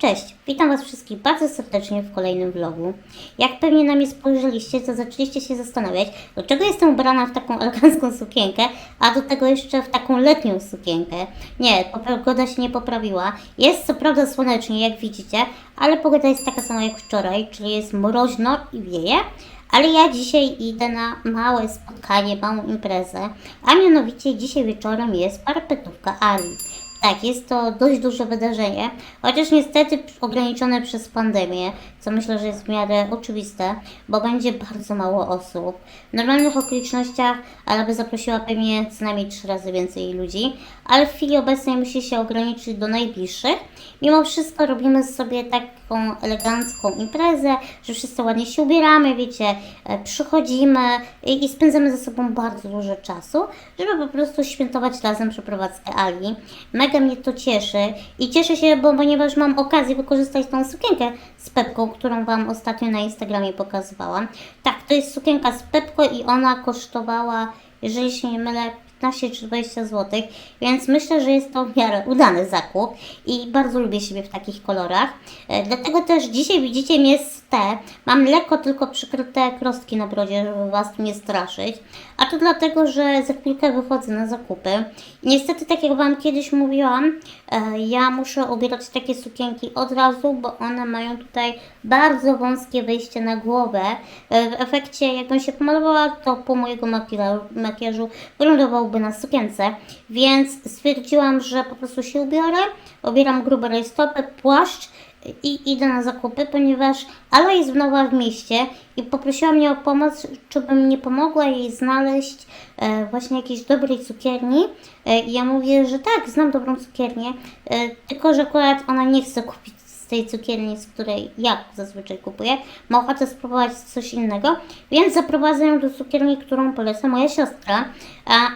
Cześć, witam Was wszystkich bardzo serdecznie w kolejnym vlogu. Jak pewnie na mnie spojrzeliście, to zaczęliście się zastanawiać, dlaczego jestem ubrana w taką elegancką sukienkę, a do tego jeszcze w taką letnią sukienkę. Nie, pogoda się nie poprawiła. Jest co prawda słonecznie, jak widzicie, ale pogoda jest taka sama jak wczoraj, czyli jest mroźno i wieje. Ale ja dzisiaj idę na małe spotkanie, małą imprezę, a mianowicie dzisiaj wieczorem jest parapetówka Ali. Tak, jest to dość duże wydarzenie, chociaż niestety ograniczone przez pandemię, co myślę, że jest w miarę oczywiste, bo będzie bardzo mało osób. W normalnych okolicznościach ale by zaprosiła pewnie co najmniej trzy razy więcej ludzi, ale w chwili obecnej musi się ograniczyć do najbliższych. Mimo wszystko robimy sobie taką elegancką imprezę, że wszyscy ładnie się ubieramy, wiecie, e, przychodzimy i, i spędzamy ze sobą bardzo dużo czasu, żeby po prostu świętować razem przeprowadzkę Ali. Mega mnie to cieszy i cieszę się, bo ponieważ mam okazję wykorzystać tą sukienkę z Pepką, którą Wam ostatnio na Instagramie pokazywałam. Tak, to jest sukienka z Pepko i ona kosztowała, jeżeli się nie mylę, 15 czy 20 zł, więc myślę, że jest to w miarę udany zakup i bardzo lubię siebie w takich kolorach. E, Dlatego też dzisiaj widzicie mnie z T. Mam lekko tylko przykryte krostki na brodzie, żeby Was nie straszyć. A to dlatego, że za chwilkę wychodzę na zakupy. Niestety, tak jak Wam kiedyś mówiłam, ja muszę ubierać takie sukienki od razu, bo one mają tutaj bardzo wąskie wejście na głowę. E, W efekcie, jakbym się pomalowała, to po mojego makijażu, wyglądałby na sukience. Więc stwierdziłam, że po prostu się ubiorę, ubieram grube rajstopy, płaszcz i idę na zakupy, ponieważ Ala jest nowa w mieście i poprosiła mnie o pomoc, czy bym nie pomogła jej znaleźć e, właśnie jakiejś dobrej cukierni. E, I ja mówię, że tak, znam dobrą cukiernię, e, tylko że akurat ona nie chce kupić z tej cukierni, z której ja zazwyczaj kupuję. Ma ochotę spróbować coś innego, więc zaprowadzę ją do cukierni, którą poleca moja siostra,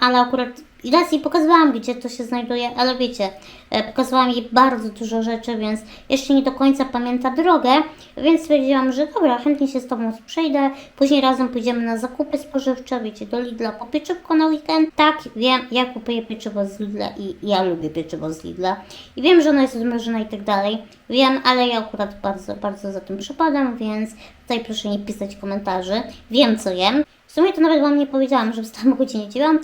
ale akurat i raz jej pokazywałam, gdzie to się znajduje, ale wiecie, e, pokazywałam jej bardzo dużo rzeczy, więc jeszcze nie do końca pamięta drogę, więc stwierdziłam, że dobra, chętnie się z Tobą przejdę, później razem pójdziemy na zakupy spożywcze, wiecie, do Lidla po pieczywko na weekend. Tak, wiem, ja kupuję pieczywo z Lidla i ja lubię pieczywo z Lidla i wiem, że ono jest zmrożone i tak dalej, wiem, ale ja akurat bardzo, bardzo za tym przepadam, więc tutaj proszę nie pisać komentarzy, wiem co jem. W sumie to nawet Wam nie powiedziałam, że wstałam o godzinie 9,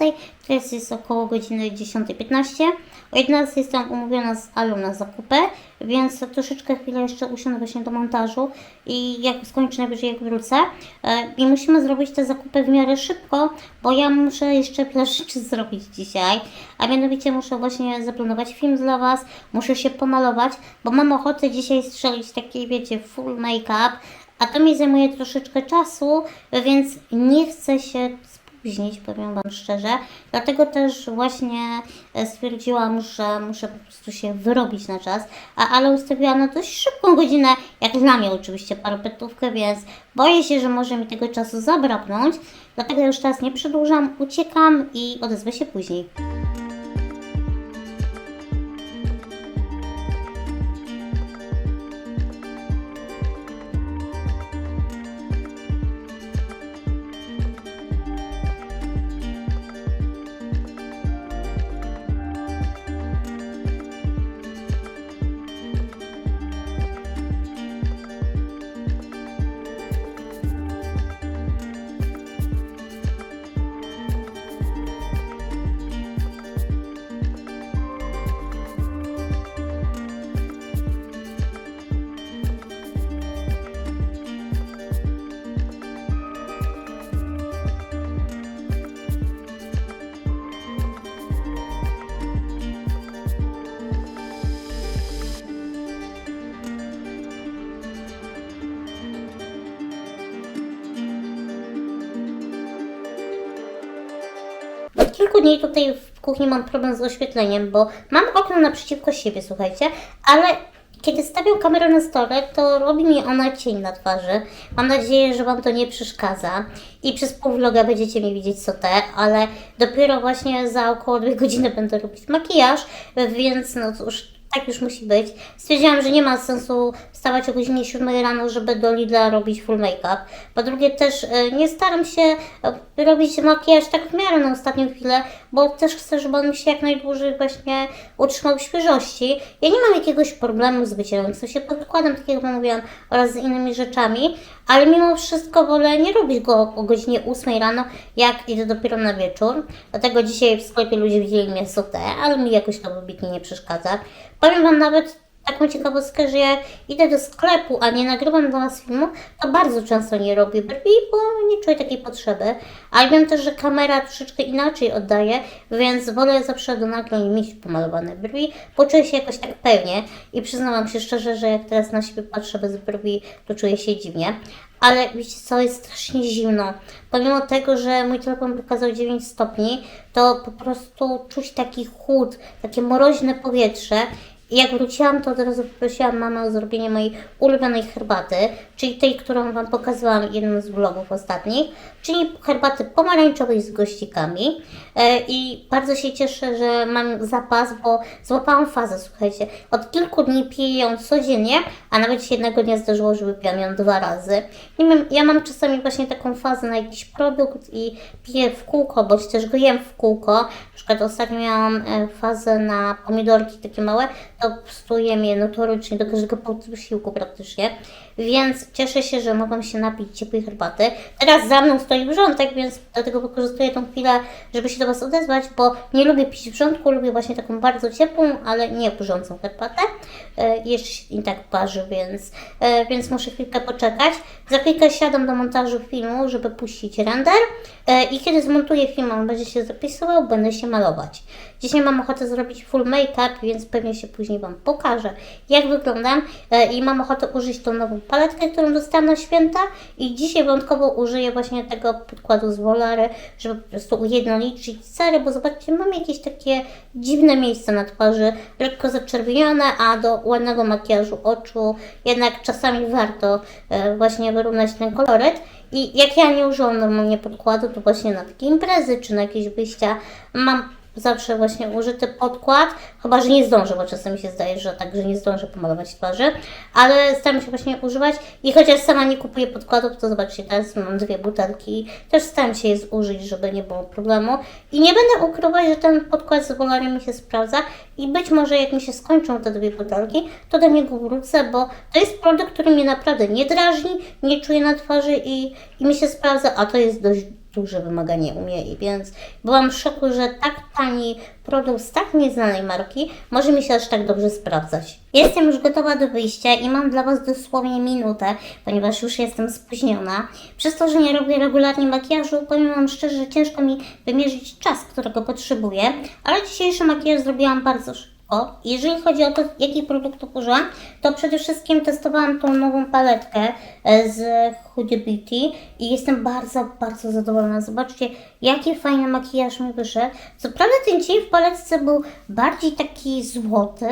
teraz jest około godziny 10.15. O 11 jestem umówiona z Alą na zakupy, więc troszeczkę chwilę jeszcze usiądę właśnie do montażu i jak skończę najwyżej jak wrócę. E, I musimy zrobić te zakupy w miarę szybko, bo ja muszę jeszcze wiele rzeczy zrobić dzisiaj. A mianowicie muszę właśnie zaplanować film dla Was, muszę się pomalować, bo mam ochotę dzisiaj strzelić taki, wiecie, full make-up, a to mi zajmuje troszeczkę czasu, więc nie chcę się spóźnić, powiem Wam szczerze. Dlatego też właśnie e, stwierdziłam, że muszę po prostu się wyrobić na czas, a ale ustawiłam na dość szybką godzinę, jak dla mnie oczywiście parapetówkę, więc boję się, że może mi tego czasu zabraknąć. Dlatego już teraz nie przedłużam, uciekam i odezwę się później. Kilku dni tutaj w kuchni mam problem z oświetleniem, bo mam okno naprzeciwko siebie, słuchajcie, ale kiedy stawiam kamerę na stole, to robi mi ona cień na twarzy. Mam nadzieję, że Wam to nie przeszkadza i przez pół vloga będziecie mi widzieć co te, ale dopiero właśnie za około dwie godziny będę robić makijaż, więc no cóż, tak już musi być. Stwierdziłam, że nie ma sensu wstawać o godzinie 7 rano, żeby do Lidla robić full make-up. Po drugie też e, nie staram się e, robić makijaż tak w miarę na ostatnią chwilę, bo też chcę, żeby on się jak najdłużej właśnie utrzymał świeżości. Ja nie mam jakiegoś problemu z wycierającym się podkładem, tak jak mówiłam, oraz z innymi rzeczami, ale mimo wszystko wolę nie robić go o godzinie 8 rano, jak idę dopiero na wieczór. Dlatego dzisiaj w sklepie ludzie widzieli mnie sutę, ale mi jakoś to wybitnie nie przeszkadza. Powiem Wam nawet taką ciekawostkę, że jak idę do sklepu, a nie nagrywam dla Was filmu, to bardzo często nie robię brwi, bo nie czuję takiej potrzeby. Ale wiem też, że kamera troszeczkę inaczej oddaje, więc wolę zawsze do nagrań mieć pomalowane brwi, poczuję się jakoś tak pewnie i przyznałam się szczerze, że jak teraz na siebie patrzę bez brwi, to czuję się dziwnie. Ale wiecie co, jest strasznie zimno. Pomimo tego, że mój telefon pokazał 9 stopni, to po prostu czuć taki chłód, takie mroźne powietrze. I jak wróciłam, to od razu poprosiłam mamę o zrobienie mojej ulubionej herbaty, czyli tej, którą Wam pokazałam w jednym z vlogów ostatnich, czyli herbaty pomarańczowej z gościkami. E, I bardzo się cieszę, że mam zapas, bo złapałam fazę, słuchajcie. Od kilku dni piję ją codziennie, a nawet się jednego dnia zdarzyło, że wypiłam ją dwa razy. Nie wiem, ja mam czasami właśnie taką fazę na jakiś produkt i piję w kółko, bądź też go jem w kółko. Na przykład ostatnio miałam e, fazę na pomidorki takie małe, to jem je notorycznie do każdego posiłku praktycznie. Więc cieszę się, że mogłam się napić ciepłej herbaty. Teraz za mną stoi wrzątek, więc dlatego wykorzystuję tą chwilę, żeby się do Was odezwać, bo nie lubię pić wrzątku, lubię właśnie taką bardzo ciepłą, ale nie brzącą herbatę. E, jeszcze i tak parzy, więc, e, więc muszę chwilkę poczekać. Za chwilkę siadam do montażu filmu, żeby puścić render e, i kiedy zmontuję film, on będzie się zapisywał, będę się malować. Dzisiaj mam ochotę zrobić full make-up, więc pewnie się później Wam pokażę, jak wyglądam e, i mam ochotę użyć tą nową paletkę, którą dostałam na święta i dzisiaj wyjątkowo użyję właśnie tego podkładu z Volary, żeby po prostu ujednolicić cery, bo zobaczcie, mam jakieś takie dziwne miejsca na twarzy, lekko zaczerwienione, a do ładnego makijażu oczu jednak czasami warto e, właśnie wyrównać ten koloryt. I jak ja nie używam normalnie podkładu, to właśnie na takie imprezy czy na jakieś wyjścia mam zawsze właśnie użyty podkład, chyba że nie zdążę, bo czasem mi się zdaje, że tak, że nie zdążę pomalować twarzy, ale staram się właśnie używać i chociaż sama nie kupuję podkładów, to zobaczcie, teraz mam dwie butelki, też staram się je zużyć, żeby nie było problemu. I nie będę ukrywać, że ten podkład z Volarem mi się sprawdza i być może jak mi się skończą te dwie butelki, to do niego wrócę, bo to jest produkt, który mnie naprawdę nie drażni, nie czuję na twarzy i, i mi się sprawdza, a to jest dość duże wymaganie u mnie, więc byłam w szoku, że tak tani produkt z tak nieznanej marki może mi się aż tak dobrze sprawdzać. Jestem już gotowa do wyjścia i mam dla Was dosłownie minutę, ponieważ już jestem spóźniona. Przez to, że nie robię regularnie makijażu, powiem Wam szczerze, że ciężko mi wymierzyć czas, którego potrzebuję, ale dzisiejszy makijaż zrobiłam bardzo szybko. O, jeżeli chodzi o to, jaki produkt użyłam, to przede wszystkim testowałam tą nową paletkę e, z Huda Beauty i jestem bardzo, bardzo zadowolona. Zobaczcie, jaki fajny makijaż mi wyszedł. Co prawda ten cień w paletce był bardziej taki złoty,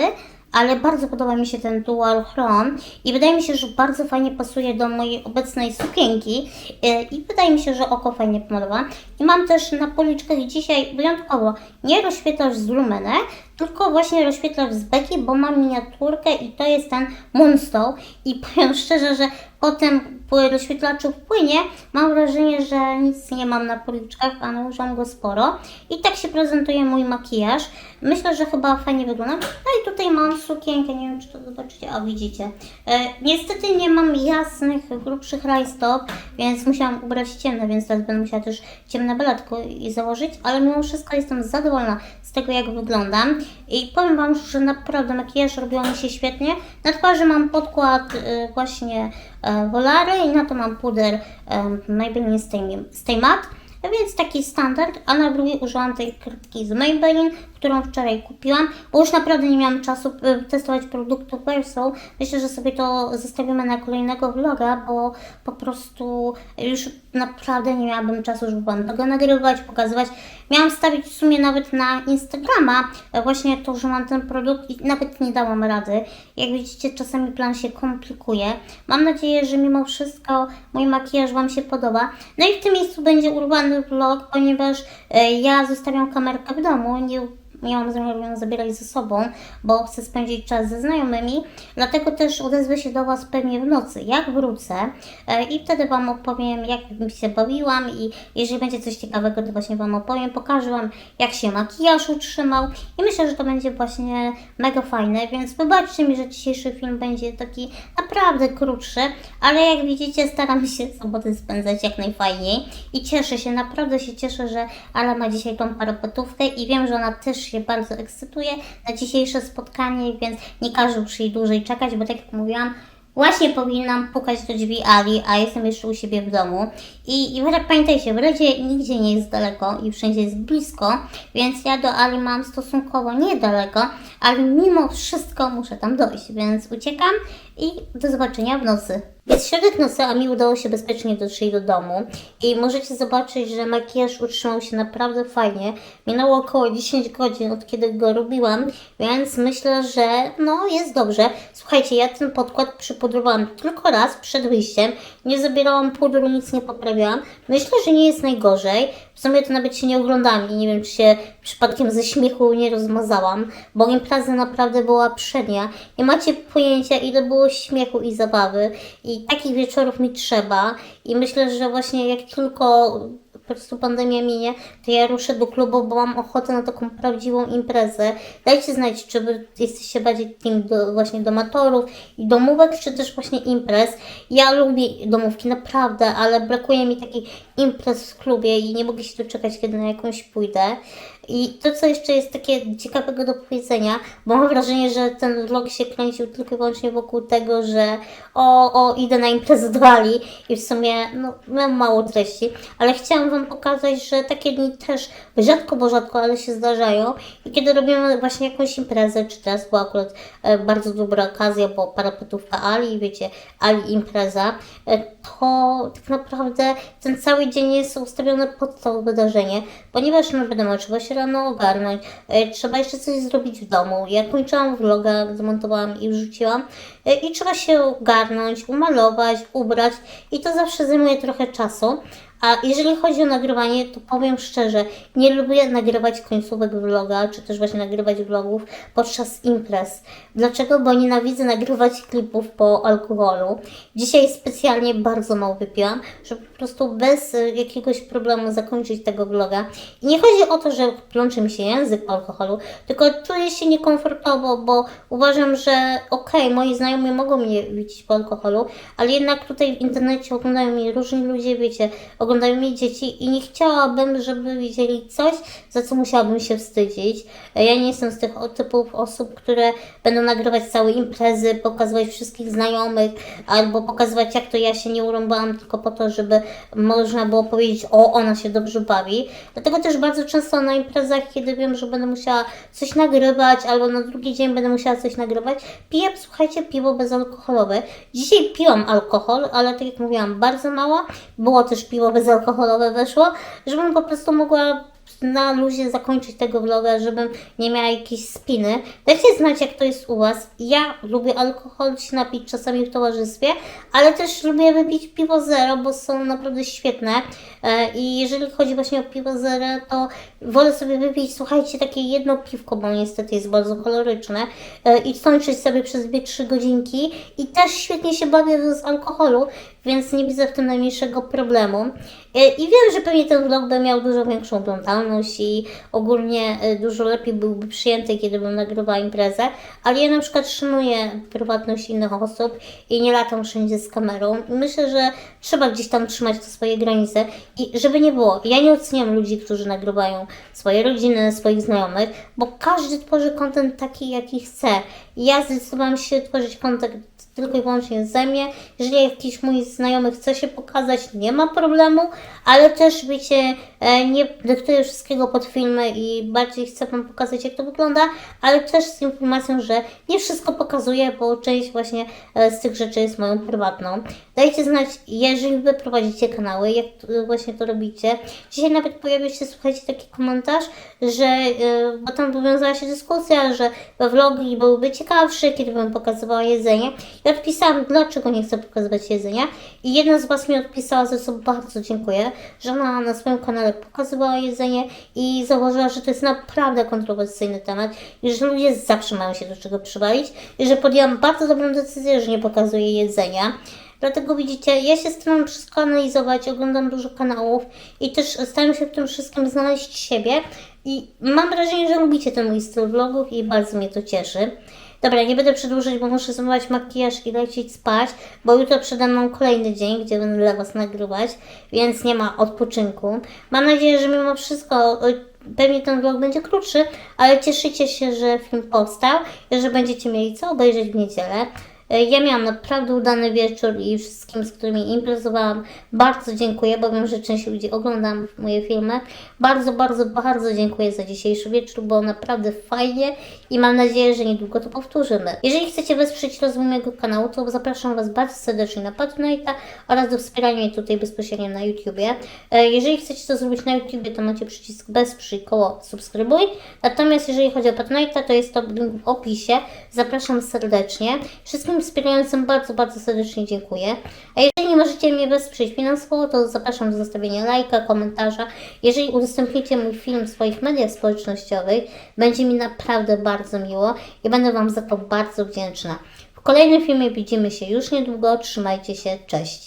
ale bardzo podoba mi się ten dual chrom i wydaje mi się, że bardzo fajnie pasuje do mojej obecnej sukienki e, i wydaje mi się, że oko fajnie pomalowałam. I mam też na policzkach dzisiaj wyjątkowo nie rozświetlacz z Lumene, tylko właśnie rozświetlacz z Becky, bo mam miniaturkę i to jest ten Moonstone i powiem szczerze, że po tym rozświetlaczu płynie mam wrażenie, że nic nie mam na policzkach, a nałożyłam go sporo i tak się prezentuje mój makijaż. Myślę, że chyba fajnie wygląda. No i tutaj mam sukienkę, nie wiem czy to zobaczycie, a widzicie. E, niestety nie mam jasnych, grubszych rajstop, więc musiałam ubrać ciemne, więc teraz będę musiała też ciemne beletko i założyć, ale mimo wszystko jestem zadowolona z tego jak wyglądam i powiem Wam, że naprawdę makijaż robiło mi się świetnie. Na twarzy mam podkład y, właśnie e, Volary i na to mam puder Maybelline Stay Matte. Więc taki standard, a na drugiej użyłam tej kredki z Maybelline, którą wczoraj kupiłam, bo już naprawdę nie miałam czasu y, testować produktu Verso. Myślę, że sobie to zostawimy na kolejnego vloga, bo po prostu już naprawdę nie miałabym czasu, żeby Wam tego nagrywać, pokazywać. Miałam wstawić w sumie nawet na Instagrama e, właśnie to, że mam ten produkt i nawet nie dałam rady. Jak widzicie, czasami plan się komplikuje. Mam nadzieję, że mimo wszystko mój makijaż Wam się podoba. No i w tym miejscu będzie urwany vlog, ponieważ e, ja zostawiam kamerkę w domu, nie miałam zamiar ją zabierać ze sobą, bo chcę spędzić czas ze znajomymi, dlatego też odezwę się do Was pewnie w nocy, jak wrócę e, i wtedy Wam opowiem, jak się bawiłam i jeżeli będzie coś ciekawego, to właśnie Wam opowiem, pokażę Wam, jak się makijaż utrzymał i myślę, że to będzie właśnie mega fajne, więc wybaczcie mi, że dzisiejszy film będzie taki naprawdę krótszy, ale jak widzicie, staram się soboty spędzać jak najfajniej i cieszę się, naprawdę się cieszę, że Ala ma dzisiaj tą parapetówkę i wiem, że ona też się bardzo ekscytuje na dzisiejsze spotkanie, więc nie każę już jej dłużej czekać, bo tak jak mówiłam, Właśnie powinnam pukać do drzwi Ali, a jestem jeszcze u siebie w domu. I, i wra- pamiętajcie, w Radzie nigdzie nie jest daleko i wszędzie jest blisko, więc ja do Ali mam stosunkowo niedaleko, ale mimo wszystko muszę tam dojść, więc uciekam i do zobaczenia w nocy. Jest środek nocy, a mi udało się bezpiecznie dotrzeć do domu i możecie zobaczyć, że makijaż utrzymał się naprawdę fajnie. Minęło około 10 godzin od kiedy go robiłam, więc myślę, że no jest dobrze. Słuchajcie, ja ten podkład przypudrowałam tylko raz przed wyjściem. Nie zabierałam pudru, nic nie poprawiałam. Myślę, że nie jest najgorzej. W sumie to nawet się nie oglądam i nie wiem, czy się przypadkiem ze śmiechu nie rozmazałam, bo impreza naprawdę była przednia. Nie macie pojęcia, ile było śmiechu i zabawy i takich wieczorów mi trzeba i myślę, że właśnie jak tylko po prostu pandemia minie, to ja ruszę do klubu, bo mam ochotę na taką prawdziwą imprezę. Dajcie znać, czy jesteście bardziej team do, właśnie domatorów i domówek, czy też właśnie imprez. Ja lubię domówki, naprawdę, ale brakuje mi takich imprez w klubie i nie mogę się doczekać, kiedy na jakąś pójdę. I to, co jeszcze jest takie ciekawego do powiedzenia, bo mam wrażenie, że ten vlog się kręcił tylko i wyłącznie wokół tego, że o, o, idę na imprezę do Ali i w sumie, no, mam mało treści, ale chciałam Wam pokazać, że takie dni też rzadko, bo rzadko, ale się zdarzają. I kiedy robimy właśnie jakąś imprezę, czy teraz była akurat e, bardzo dobra okazja, bo parapetówka Ali, wiecie, Ali impreza, e, to tak naprawdę ten cały dzień jest ustawiony pod to wydarzenie, ponieważ no wiadomo, trzeba się rano ogarnąć, e, trzeba jeszcze coś zrobić w domu. Ja kończyłam vloga, zmontowałam i wrzuciłam e, i trzeba się ogarnąć, umalować, ubrać i to zawsze zajmuje trochę czasu. A jeżeli chodzi o nagrywanie, to powiem szczerze, nie lubię nagrywać końcówek vloga, czy też właśnie nagrywać vlogów podczas imprez. Dlaczego? Bo nienawidzę nagrywać klipów po alkoholu. Dzisiaj specjalnie bardzo mało wypiłam, żeby po prostu bez y, jakiegoś problemu zakończyć tego vloga. I nie chodzi o to, że plączy mi się język po alkoholu, tylko czuję się niekomfortowo, bo uważam, że okej, moi znajomi mogą mnie widzieć po alkoholu, ale jednak tutaj w internecie oglądają mnie różni ludzie, wiecie, oglądają mnie dzieci i nie chciałabym, żeby widzieli coś, za co musiałabym się wstydzić. Ja nie jestem z tych typów osób, które będą nagrywać całe imprezy, pokazywać wszystkich znajomych, albo pokazywać jak to ja się nie urąbałam tylko po to, żeby można było powiedzieć, o, ona się dobrze bawi. Dlatego też bardzo często na imprezach, kiedy wiem, że będę musiała coś nagrywać, albo na drugi dzień będę musiała coś nagrywać, piję, słuchajcie, piwo bezalkoholowe. Dzisiaj piłam alkohol, ale tak jak mówiłam, bardzo mało. Było też piwo bezalkoholowe weszło, żebym po prostu mogła na luzie zakończyć tego vloga, żebym nie miała jakiejś spiny. Dajcie znać, jak to jest u Was. Ja lubię alkohol się napić czasami w towarzystwie, ale też lubię wypić piwo zero, bo są naprawdę świetne. E, I jeżeli chodzi właśnie o piwo zero, to wolę sobie wypić, słuchajcie, takie jedno piwko, bo niestety jest bardzo koloryczne e, i skończyć sobie przez 2-3 godzinki i też świetnie się bawię z alkoholu, więc nie widzę w tym najmniejszego problemu. E, I wiem, że pewnie ten vlog by miał dużo większą oglądalność i ogólnie e, dużo lepiej byłby przyjęty, kiedy bym nagrywała imprezę, ale ja na przykład szanuję prywatność innych osób i nie latam wszędzie z kamerą. Myślę, że trzeba gdzieś tam trzymać te swoje granice i żeby nie było, ja nie oceniam ludzi, którzy nagrywają swoje rodziny, swoich znajomych, bo każdy tworzy kontent taki, jaki chce. Ja zdecydowałam się tworzyć kontent tylko i wyłącznie ze mnie. Jeżeli jakiś mój znajomy chce się pokazać, nie ma problemu, ale też wiecie, e, nie dyktuję wszystkiego pod filmy i bardziej chcę Wam pokazać, jak to wygląda, ale też z informacją, że nie wszystko pokazuję, bo część właśnie e, z tych rzeczy jest moją prywatną. Dajcie znać, jeżeli Wy prowadzicie kanały, jak właśnie to robicie. Dzisiaj nawet pojawił się, słuchajcie, taki komentarz, że, e, bo tam powiązała się dyskusja, że vlogi byłyby ciekawsze, kiedy bym pokazywała jedzenie. Ja odpisałam, dlaczego nie chcę pokazywać jedzenia i jedna z Was mi odpisała, za co bardzo dziękuję, że ona na swoim kanale pokazywała jedzenie i zauważyła, że to jest naprawdę kontrowersyjny temat i że ludzie zawsze mają się do czego przywalić i że podjęłam bardzo dobrą decyzję, że nie pokazuję jedzenia. Dlatego widzicie, ja się staram wszystko analizować, oglądam dużo kanałów i też staram się w tym wszystkim znaleźć siebie. I mam wrażenie, że lubicie ten mój styl vlogów i bardzo mnie to cieszy. Dobra, nie będę przedłużać, bo muszę zmywać makijaż i lecieć spać, bo jutro przede mną kolejny dzień, gdzie będę dla Was nagrywać, więc nie ma odpoczynku. Mam nadzieję, że mimo wszystko pewnie ten vlog będzie krótszy, ale cieszycie się, że film powstał i że będziecie mieli co obejrzeć w niedzielę. E, Ja miałam naprawdę udany wieczór i wszystkim, z którymi imprezowałam, bardzo dziękuję, bo wiem, że część ludzi ogląda moje filmy. Bardzo, bardzo, bardzo dziękuję za dzisiejszy wieczór, było naprawdę fajnie i mam nadzieję, że niedługo to powtórzymy. Jeżeli chcecie wesprzeć rozwój mojego kanału, to zapraszam Was bardzo serdecznie na Patronite'a oraz do wspierania mnie tutaj bezpośrednio na YouTubie. E, Jeżeli chcecie to zrobić na YouTubie, to macie przycisk wesprzyj koło subskrybuj. Natomiast jeżeli chodzi o Patronite'a, to jest to w opisie. Zapraszam serdecznie. Wszystkim wspierającym bardzo, bardzo serdecznie dziękuję. A jeżeli nie możecie mnie wesprzeć finansowo, to zapraszam do zostawienia lajka, komentarza. Jeżeli udostępnicie mój film w swoich mediach społecznościowych, będzie mi naprawdę bardzo miło i będę Wam za to bardzo wdzięczna. W kolejnym filmie widzimy się już niedługo. Trzymajcie się, cześć!